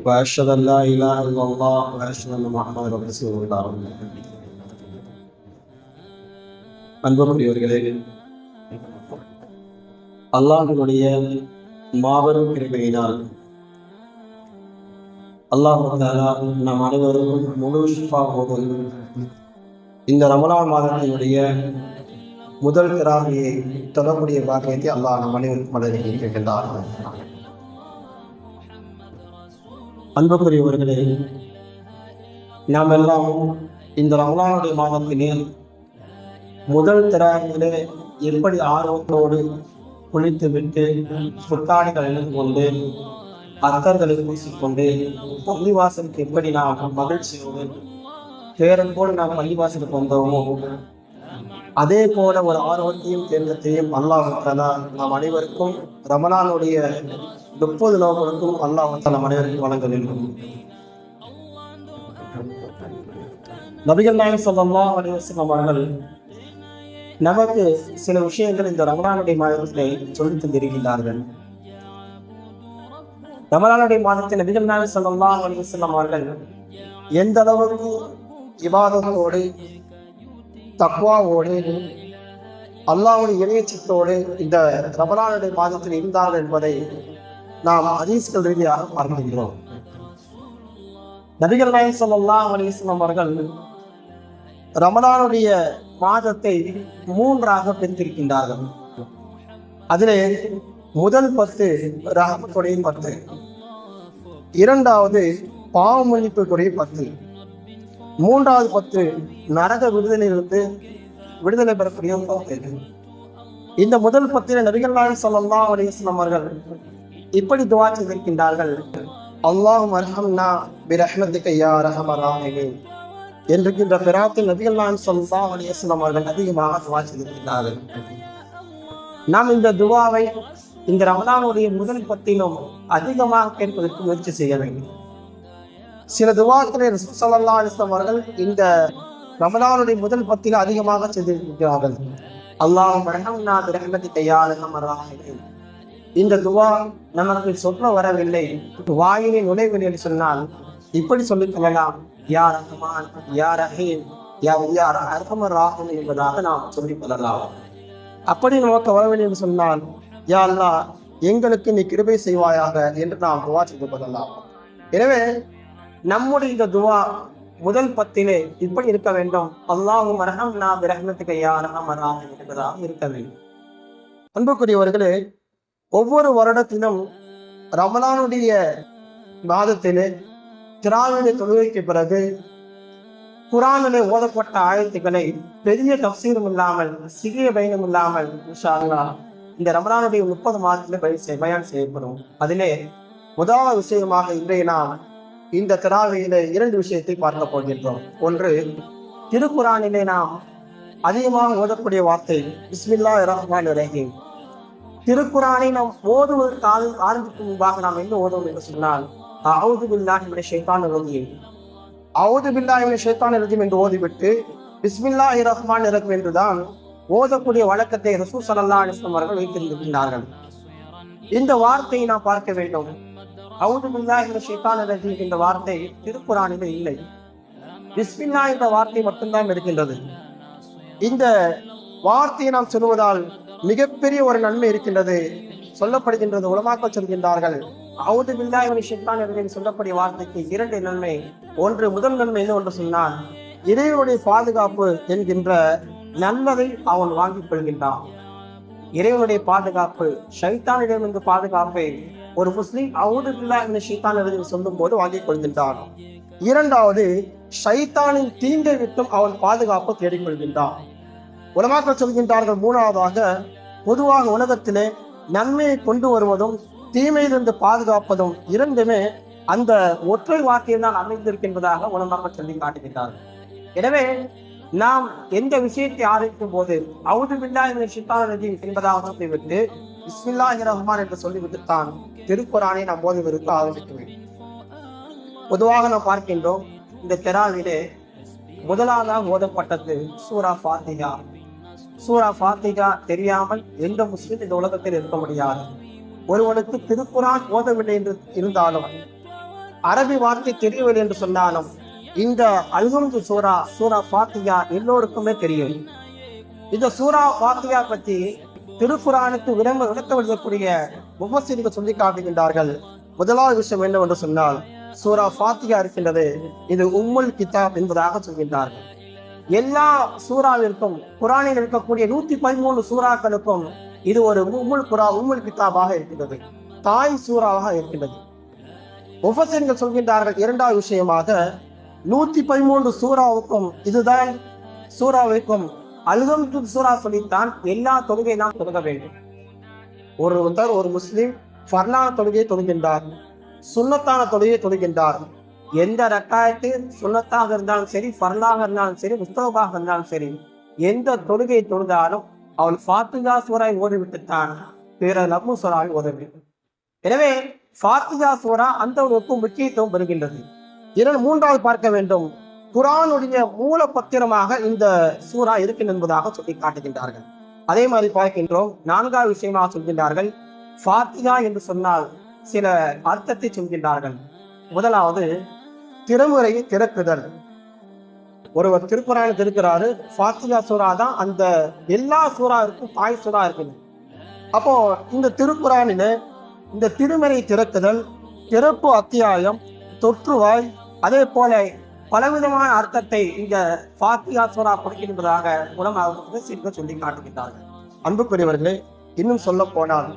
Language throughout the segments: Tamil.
وأشهد أن لا إله إلا الله وأشهد أن محمدا رسول الله அன்புக்குரியவர்களே அல்லாஹினுடைய மாபெரும் கிருபையினால் அல்லாஹ் தாலா நம் அனைவருக்கும் முழு ஷிஃபாவோடு இந்த ரமலான் மாதத்தினுடைய முதல் திராவியை தொடர்புடைய பாக்கியத்தை அல்லாஹ் நம் அனைவருக்கும் வழங்கியிருக்கின்றார் அன்புக்குரியவர்களே நாம் எல்லாம் இந்த ரமலானுடைய மாதத்திலே முதல் திராவிலே எப்படி ஆர்வத்தோடு குளித்து விட்டு புத்தாடைகள் எழுந்து கொண்டு அத்தர்களை பூசிக்கொண்டு பள்ளிவாசலுக்கு எப்படி நாம் மகிழ்ச்சியோடு பேரன்போடு நாம் பள்ளிவாசலுக்கு வந்தோமோ அதே போல ஒரு ஆர்வத்தையும் தேர்ந்தத்தையும் அல்லாஹ் நாம் அனைவருக்கும் ரமலானுடைய முப்பது நோக்களுக்கும் அல்லாஹ் நம் அனைவருக்கும் வழங்க வேண்டும்? நபிகள் நாயகம் சொல்லலாம் அனைவசம் அவர்கள் நமக்கு சில விஷயங்கள் இந்த ரமலானுடைய மாதத்திலே சொல்லித் தந்திருக்கிறார்கள் ரமலானுடைய மாதத்தில் நபிகள் நாயகம் சொல்லலாம் அனைவசம் அவர்கள் எந்த அளவுக்கு இபாதத்தோடு தக்வாவோடு அல்லாவுடைய இணையச்சத்தோடு இந்த ரமலானுடைய மாதத்தில் இருந்தார்கள் என்பதை நாம் ஹதீஸ்கள் ரீதியாக பார்க்கின்றோம். நபிகள் நாயகம் ஸல்லல்லாஹு அலிஸ்லாம் அவர்கள் ரமலானுடைய மாதத்தை மூன்றாக பிரித்திருக்கின்றார்கள். அதிலே முதல் பத்து ரகத்துடைய பத்து இரண்டாவது பாவ பத்து மூன்றாவது பத்து நரக விடுதலையிலிருந்து விடுதலை பெறக்கூடிய பத்து. இந்த முதல் பத்தில நபிகள் நாயகம் ஸல்லல்லாஹு அலிஸ்லாம் அவர்கள் இப்படி துவா செய்திருக்கின்றார்கள். அல்லாஹும் அர்ஹம்னா பிரஹ்மதிக்க யா ரஹமர் என்றிருக்கின்ற என்கின்ற பிராத்தில் நபிகள் நாயகம் ஸல்லல்லாஹு அவர்கள் அதிகமாக துவா செய்திருக்கிறார்கள் நாம் இந்த துவாவை இந்த ரமலானுடைய முதல் பத்திலும் அதிகமாக கேட்பதற்கு முயற்சி செய்ய வேண்டும். சில துவாக்களை ரசூசல்லா அலிஸ்லாம் அவர்கள் இந்த ரமலானுடைய முதல் பத்தில அதிகமாக செய்திருக்கிறார்கள். அல்லாஹும் ரஹம்னா பிரஹ்மதிக்க யா ரஹமர் இந்த துவா நமக்கு சொல்ல வரவில்லை. வாயினை நுழைவில் என்று சொன்னால் இப்படி சொல்லிக் கொள்ளலாம். யார் ரஹ்மான் யார் ரஹீம் யா யா அர்ஹமர் ராஹிம் என்பதாக நாம் சொல்லிக் கொள்ளலாம். அப்படி நமக்கு வரவில்லை என்று சொன்னால் யா அல்லாஹ் எங்களுக்கு நீ கிருபை செய்வாயாக என்று நாம் துவா செய்து கொள்ளலாம். எனவே நம்முடைய இந்த துவா முதல் பத்திலே இப்படி இருக்க வேண்டும். அல்லாஹும் மரகம் நான் ரஹ்மத்துக்கு யார் ரஹம் ராஹிம் என்பதாக இருக்க வேண்டும். அன்புக்குரியவர்களே ஒவ்வொரு வருடத்திலும் ரமலானுடைய மாதத்திலே திராவிட தொழுகைக்கு பிறகு குரானிலே ஓதப்பட்ட ஆயத்துக்களை பெரிய தப்சீரும் இல்லாமல் சிறிய பயணம் இல்லாமல் இன்ஷா இந்த ரமலானுடைய முப்பது மாதத்திலே பயிர் பயன் செய்யப்படும். அதிலே முதல் விஷயமாக இன்றைய நாம் இந்த திராவியில இரண்டு விஷயத்தை பார்க்க போகின்றோம். ஒன்று திருக்குறானிலே நாம் அதிகமாக ஓதக்கூடிய வார்த்தை பிஸ்மில்லா ரஹ்மான் ரஹீம். திருக்குறானை நாம் ஓதுவதற்கு ஆர- ஆரம்பிக்கும் முன்பாக நாம் என்ன ஓதுவோம் என்று சொன்னால் அவுது பில்லாஹி மினஷ் ஷைத்தானிர் ரஜீம். அவுது பில்லாஹி மினஷ் ஷைத்தானிர் ரஜீம் என்று ஓதிவிட்டு பிஸ்மில்லாஹி ரஹ்மான் ரஹீம் என்றுதான் ஓதக்கூடிய வழக்கத்தை ரசூ ஸல்லல்லாஹு அலிஸ்லாம் அவர்கள் வைத்திருந்திருக்கிறார்கள் இந்த வார்த்தையை நாம் பார்க்க வேண்டும். அவுது பில்லா என்ற ஷைத்தானிர் ரஜீம் என்ற வார்த்தை திருக்குறானில் இல்லை. பிஸ்மில்லா என்ற வார்த்தை மட்டும்தான் இருக்கின்றது. இந்த வார்த்தையை நாம் சொல்வதால் மிகப்பெரிய ஒரு நன்மை இருக்கின்றது. சொல்லப்படுகின்றது உலமாக்கள் சொல்கின்றார்கள் அவுது பில்லாஹி ஷித்தான் ஷைத்தானிர் ரஜீம் சொல்லக்கூடிய வார்த்தைக்கு இரண்டு நன்மை. ஒன்று முதல் நன்மை என்ன ஒன்று சொன்னான் இறைவனுடைய பாதுகாப்பு என்கின்ற நன்மதை அவன் வாங்கிக் கொள்கின்றான். இறைவனுடைய பாதுகாப்பு ஷைத்தானிடம் இருந்து பாதுகாப்பை ஒரு முஸ்லீம் அவுது பில்லா என்று ஷைத்தானிர் ரஜீம் சொல்லும் போது வாங்கிக் கொள்கின்றான். இரண்டாவது ஷைத்தானின் தீங்கை விட்டும் அவன் பாதுகாப்பு தேடிக்கொள்கின்றான். உலமாக்கள் சொல்கின்றார்கள் மூணாவதாக பொதுவாக உலகத்திலே நன்மையை கொண்டு வருவதும் தீமையிலிருந்து பாதுகாப்பதும் இரண்டுமே அந்த ஒற்றை வார்த்தையில் தான் அமைந்திருக்கின்றதாக உலமாக்கள் சொல்லி காட்டுகின்றார்கள். எனவே நாம் எந்த விஷயத்தை ஆதரிக்கும் போது அவுது பில்லா என்ற சித்தான நதி என்பதாக விட்டு பிஸ்மில்லாஹி ரஹ்மான் என்று சொல்லிவிட்டு தான் திருக்குறானை நாம் ஓதுவதற்கு ஆதரிக்க வேண்டும். பொதுவாக நாம் பார்க்கின்றோம் இந்த தெராவிலே முதலாவதாக ஓதப்பட்டது சூரா ஃபாத்திகா சூரா ஃபாத்திகா தெரியாமல் எந்த முஸ்லீம் இந்த உலகத்தில் இருக்க முடியாது. ஒருவனுக்கு திருக்குறான் ஓதவில்லை என்று இருந்தாலும் அரபி வார்த்தை தெரியவில்லை என்று சொன்னாலும் இந்த அல்ஹம்து சூரா சூரா ஃபாத்தியா எல்லோருக்குமே தெரியும். இந்த சூரா ஃபாத்தியா பத்தி திருக்குறானுக்கு விளம்ப விளக்க எழுதக்கூடிய முகசீர்கள் சொல்லி காட்டுகின்றார்கள். முதலாவது விஷயம் என்னவென்று சொன்னால் சூரா ஃபாத்தியா இருக்கின்றது. இது உம்முல் கிதாப் என்பதாக சொல்கின்றார்கள். எல்லா சூறாவிற்கும் குரானில் இருக்கக்கூடிய நூத்தி பதிமூணு சூறாக்களுக்கும் இது ஒரு உம்முல் குரா உம்முல் கிதாபாக இருக்கின்றது. தாய் சூறாவாக இருக்கின்றது. முஃபசின்கள் சொல்கின்றார்கள் இரண்டாவது விஷயமாக நூத்தி பதிமூன்று சூறாவுக்கும் இதுதான் சூறாவிற்கும் அழுதம் சூறா சொல்லித்தான் எல்லா தொழுகை நாம் தொடங்க வேண்டும். ஒருத்தர் ஒரு முஸ்லீம் ஃபர்லான தொழுகையை தொழுகின்றார் சுன்னத்தான தொழுகையை தொழுகின்றார் எந்த ரக்காயத்து சுனத்தாக இருந்தாலும் சரி ஃபர்லாக இருந்தாலும் சரி முஸ்தபாக இருந்தாலும் சரி எந்த தொழுகையை தொழுதாலும் அவள் ஃபாத்துஜா சூறாய் ஓடிவிட்டுத்தான் பிற லம்மு சூறாவை ஓதவி எனவே ஃபாத்திகா சூறா அந்த ஒரு முக்கியத்துவம் பெறுகின்றது. இதனால் மூன்றாவது பார்க்க வேண்டும். குரானுடைய மூல பத்திரமாக இந்த சூறா இருக்கும் என்பதாக சொல்லி காட்டுகின்றார்கள் அதே மாதிரி பார்க்கின்றோம். நான்காவது விஷயமாக சொல்கின்றார்கள். ஃபாத்திகா என்று சொன்னால் சில அர்த்தத்தை சொல்கின்றார்கள். முதலாவது திருமுறையை திறக்குதல். ஒருவர் திருக்குறான் இருக்கிறாரு ஃபாத்திகா சூறா தான் அந்த எல்லா சூறாவிற்கும் தாய் சூறா இருக்குது. அப்போ இந்த திருக்குறானில இந்த திருமறை திறக்குதல் திறப்பு அத்தியாயம் தொற்றுவாய் அதே போல பலவிதமான அர்த்தத்தை இந்த ஃபாத்தியா சூரா கொடுக்கின்றதாக உலமாக சிங்க சொல்லி காட்டுகின்றார்கள். அன்புக்குரியவர்களே இன்னும் சொல்ல போனால்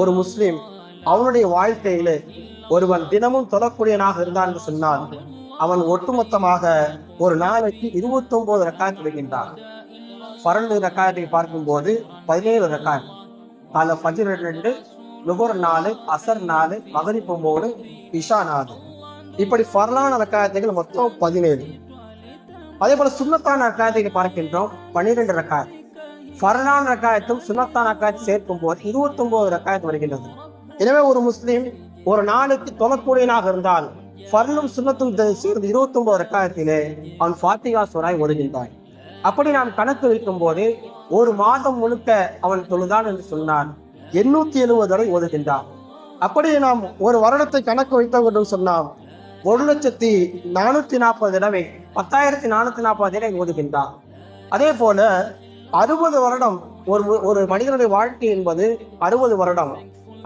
ஒரு முஸ்லீம் அவனுடைய வாழ்க்கையிலே ஒருவன் தினமும் தொழக்கூடியனாக இருந்தான் என்று சொன்னால் அவன் ஒட்டுமொத்தமாக ஒரு நாளைக்கு இருபத்தி ஒன்பது ரக்காயத் விடுகின்றான். பரண்டு ரக்காயத்தை பார்க்கும்போது பதினேழு ரக்காயம். கால பதினெட்டு ரெண்டு நுகர் நாலு அசர் நாலு மகரிப்பு மூணு இஷா நாலு. இப்படி ஃபர்லான ரக்காயத்தைகள் மொத்தம் பதினேழு. அதே போல சுண்ணத்தான ரக்காயத்தை பார்க்கின்றோம் பன்னிரெண்டு ரக்காயம். ஃபர்லான ரக்காயத்தும் சுண்ணத்தான ரக்காயத்தை சேர்க்கும் போது இருபத்தி ஒன்பது ரக்காயத்து வருகின்றது. எனவே ஒரு முஸ்லீம் ஒரு நாளுக்கு தொழக்கூடியனாக இருந்தால் ஃபர்லும் சுண்ணத்தும் சேர்ந்து இருபத்தி ஒன்பது ரக்காயத்திலே அவன் ஃபாத்திகா சூராய் ஒதுகின்றான் அப்படி நாம் கணக்கு வைக்கும் போது ஒரு மாதம் முழுக்க அவன் தொழுதான் என்று சொன்னான் எண்ணூத்தி எழுபது வரை ஒதுகின்றான் அப்படி நாம் ஒரு வருடத்தை கணக்கு வைத்தோம் என்று சொன்னால் ஒரு லட்சத்தி நானூத்தி நாற்பது தடவை பத்தாயிரத்தி நானூத்தி நாற்பது தடவை ஒதுகின்றான் அதே போல அறுபது வருடம் ஒரு ஒரு மனிதனுடைய வாழ்க்கை என்பது அறுபது வருடம்.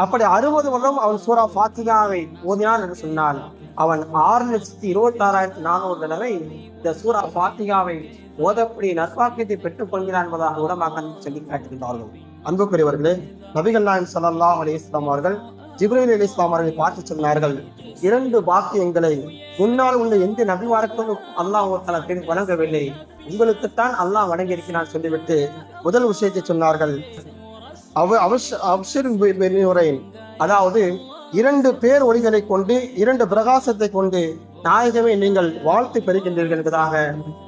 அப்படி அறுபது வருடம் அவன் சூரா ஃபாத்திகாவை ஓதினான் என்று சொன்னான் அவன் ஆறு லட்சத்தி இருபத்தி ஆறாயிரத்தி நானூறு தடவை இந்த சூரா ஃபாத்திகாவை ஓதக்கூடிய நற்பாக்கியத்தை பெற்றுக் கொள்கிறான் என்பதாக உடமாக சொல்லி காட்டுகின்றார்கள் அன்புக்குரியவர்களே நபிகள் நாயகம் சல்லா அலி இஸ்லாம் அவர்கள் ஜிப்ரீல் அலி இஸ்லாம் அவர்களை பார்த்து சொன்னார்கள். இரண்டு பாக்கியங்களை முன்னால் உள்ள எந்த நபிவாருக்கும் அல்லாஹ் தலா வழங்கவில்லை. உங்களுக்குத்தான் அல்லாஹ் வழங்கியிருக்கிறான் சொல்லிவிட்டு முதல் விஷயத்தை சொன்னார்கள். அவ அவஷ அப்ஷரின் அதாவது இரண்டு பேர் ஒளிகளை கொண்டு இரண்டு பிரகாசத்தை கொண்டு நாயகமே நீங்கள் வாழ்த்து பெறுகின்றீர்கள் என்பதாக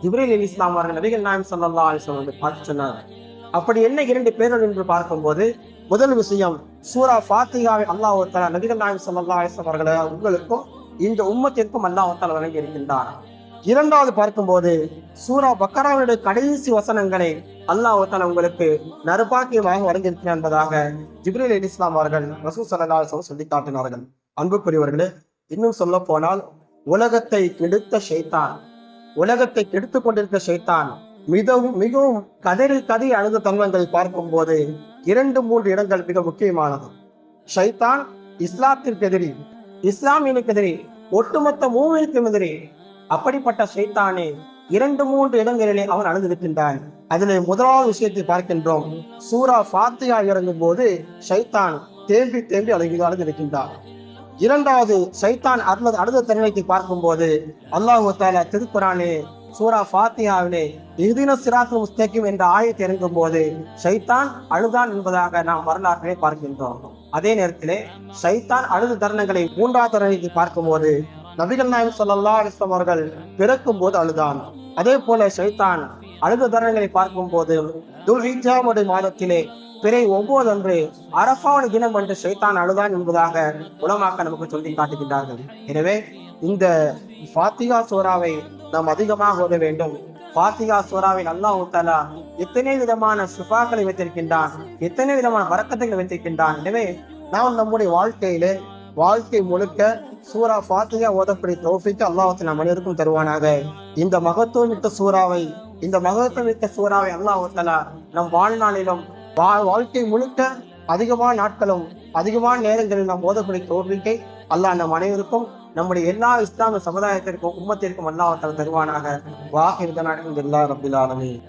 இப்ரேல் அலி இஸ்லாம் அவர்கள் நபிகள் நாயம் சல்லா அலிஸ்லாம் வந்து பார்த்து சொன்னார். அப்படி என்ன இரண்டு பேர்கள் என்று பார்க்கும்போது முதல் விஷயம் சூரா ஃபாத்திகாவை அல்லாஹ் தலா நபிகள் நாயம் சல்லா அலிஸ்லாம் அவர்களை உங்களுக்கும் இந்த உம்மத்திற்கும் அல்லாஹ் தலா வழங்கி இருக்கின்றார் இரண்டாவது பார்க்கும்போது சூரா பக்கராவுடைய கடைசி வசனங்களை அல்லாஹ் தஆலா உங்களுக்கு நறுபாக்கியமாக வழங்கியிருக்கிறார் என்பதாக ஜிப்ரில் அலி இஸ்லாம் அவர்கள் ரசூ சல்லா சொல்லி காட்டினார்கள். அன்புக்குரியவர்களே இன்னும் சொல்ல போனால் உலகத்தை கெடுத்த ஷைத்தான் உலகத்தை கெடுத்துக் கொண்டிருக்க ஷைத்தான் மிகவும் மிகவும் கதறி கதை அழுத தங்கங்களை பார்க்கும்போது இரண்டு மூன்று இடங்கள் மிக முக்கியமானது. ஷைத்தான் இஸ்லாத்திற்கு எதிரி இஸ்லாமியனுக்கு எதிரி ஒட்டுமொத்த மூவினுக்கும் எதிரி அப்படிப்பட்ட சைத்தானே இரண்டு மூன்று இடங்களிலே அவன் அழுந்திருக்கின்றான் அதில் முதலாவது விஷயத்தை பார்க்கின்றோம். சூரா ஃபாத்தியா இறங்கும் போது ஷைத்தான் தேம்பி தேம்பி அழுகி அழுந்திருக்கின்றான் இரண்டாவது சைத்தான் அருளது அழுத தருணத்தை பார்க்கும்போது அல்லாஹு தால திருக்குறானே சூரா ஃபாத்தியாவிலே இஹ்தின சிராத்து முஸ்தேக்கும் என்ற ஆயத்தை இறங்கும் போது ஷைத்தான் அழுதான் என்பதாக நாம் வரலாற்றிலே பார்க்கின்றோம். அதே நேரத்திலே ஷைத்தான் அழுது தருணங்களை மூன்றாவது தருணத்தை பார்க்கும்போது நபிகள் நாயகம் ஸல்லல்லாஹு அலைஹி அவர்கள் பிறக்கும் போது அழுதான். அதே போல ஷைத்தான் அழுத தருணங்களை பார்க்கும்போது துல்ஹிஜாமுடைய மாதத்திலே பிறை ஒவ்வொரு அன்று அரசாவணி தினம் என்று ஷைத்தான் அழுதான் என்பதாக உலமாக்க நமக்கு சொல்லி காட்டுகின்றார்கள். எனவே இந்த ஃபாத்திகா சூறாவை நாம் அதிகமாக ஓத வேண்டும். பாத்திகா சூறாவை அல்லாஹ் தஆலா எத்தனை விதமான சுஃபாக்களை வைத்திருக்கின்றான் எத்தனை விதமான வரக்கத்தைகளை வைத்திருக்கின்றான். எனவே நாம் நம்முடைய வாழ்க்கையிலே வாழ்க்கை முழுக்க சூரா ஃபாத்தியா ஓதக்கூடிய தௌஃபிக்கு அல்லாஹ் நம் அனைவருக்கும் தருவானாக. இந்த மகத்துவமிக்க சூறாவை இந்த மகத்துவமிக்க சூறாவை அல்லாஹ் நம் வாழ்நாளிலும் வா- வாழ்க்கை முழுக்க அதிகமான நாட்களும் அதிகமான நேரங்களில் நாம் ஓதக்கூடிய தோல்விக்கை அல்லாஹ் நம் அனைவருக்கும் நம்முடைய எல்லா இஸ்லாமிய சமுதாயத்திற்கும் உம்மத்திற்கும் அல்லாஹ் தருவானாக. வாஹிர்தனாக ரபில் ஆலமீன்.